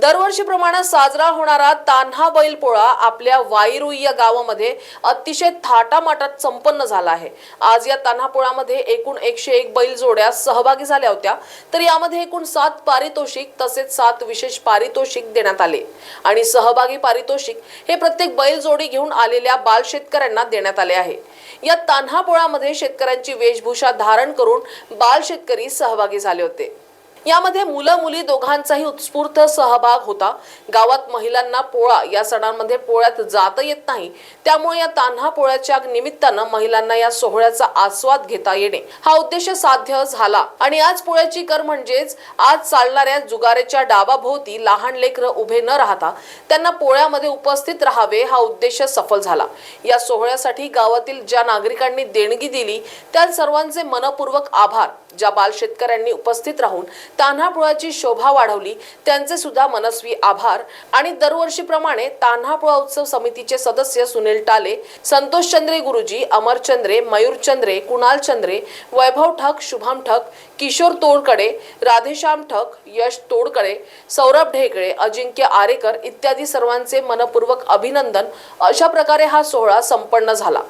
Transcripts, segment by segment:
दरवर्षीप्रमाणे साजरा होणारा तान्हा बैल पोळा आपल्या वाईरू या गावामध्ये अतिशय थाटामाटात संपन्न झाला आहे. आज या तान्हा पोळामध्ये एकूण एकशे एक बैल जोड्या सहभागी झाल्या होत्या. तर यामध्ये एकूण सात पारितोषिक तसेच सात विशेष पारितोषिक देण्यात आले. आणि सहभागी पारितोषिक हे प्रत्येक बैल जोडी घेऊन आलेल्या बाल शेतकऱ्यांना देण्यात आले आहे. या तान्हा पोळामध्ये शेतकऱ्यांची वेशभूषा धारण करून बाल शेतकरी सहभागी झाले होते. यामध्ये मुलं मुली दोघांचाही उत्स्फूर्त सहभाग होता. गावात महिलांना पोळा या सणांमध्ये पोळ्यात जाता येत नाही. त्यामुळे या तान्हा पोळ्याच्या निमित्तानं महिलांना या सोहळ्याचा आस्वाद घेता येणे हा उद्देश साध्य झाला. आणि आज पोळ्याची कर म्हणजेच आज चालणाऱ्या जुगारेच्या डाबाभोवती लहान लेकरं उभे न राहता त्यांना पोळ्यामध्ये उपस्थित राहावे हा उद्देश सफल झाला. या सोहळ्यासाठी गावातील ज्या नागरिकांनी देणगी दिली त्या सर्वांचे मनपूर्वक आभार. ज्या बाल शेतकऱ्यांनी उपस्थित राहून तान्हापुळाची शोभा वाढवली त्यांचे सुद्धा मनस्वी आभार. आणि दरवर्षीप्रमाणे तान्हापुळा उत्सव समितीचे सदस्य सुनील टाले संतोष चंद्रे गुरुजी अमर चंद्रे मयूर चंद्रे कुणाल चंद्रे वैभव ठक शुभम ठक किशोर तोडकडे राधेश्याम ठक यश तोडकडे सौरभ ढेकळे अजिंक्य आरेकर इत्यादी सर्वांचे मनपूर्वक अभिनंदन. अशा प्रकारे हा सोहळा संपन्न झाला.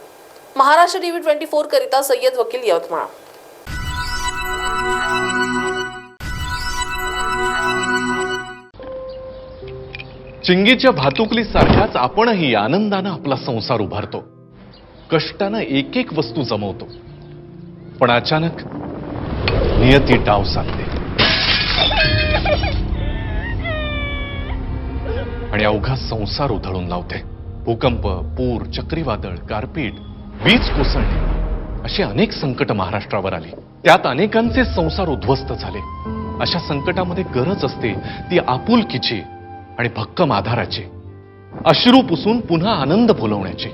महाराष्ट्र टीव्ही ट्वेंटी फोर करिता सय्यद वकील यवतमाळ. चिंगीच्या भातुकली सारख्याच आपणही आनंदानं आपला संसार उभारतो. कष्टानं एक एक वस्तू जमवतो. पण अचानक नियती डाव सांगते. आणि अवघा संसार उधळून लावते. भूकंप पूर चक्रीवादळ गारपीट वीज कोसळणे. अशी अनेक संकट महाराष्ट्रावर आली. त्यात अनेकांचे संसार उद्ध्वस्त झाले. अशा संकटामध्ये गरज असते ती आपुलकीची आणि भक्कम आधाराची. अश्रू पुसून पुन्हा आनंद फुलवण्याची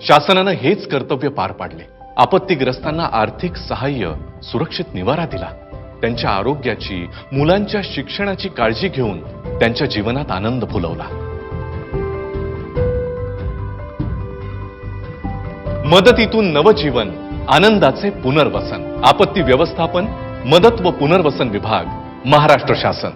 शासनानं हेच कर्तव्य पार पाडले. आपत्तीग्रस्तांना आर्थिक सहाय्य सुरक्षित निवारा दिला. त्यांच्या आरोग्याची मुलांच्या शिक्षणाची काळजी घेऊन त्यांच्या जीवनात आनंद फुलवला मदतीतून नवजीवन आनंदाचे पुनर्वसन आपत्ती व्यवस्थापन मदत व पुनर्वसन विभाग महाराष्ट्र शासन.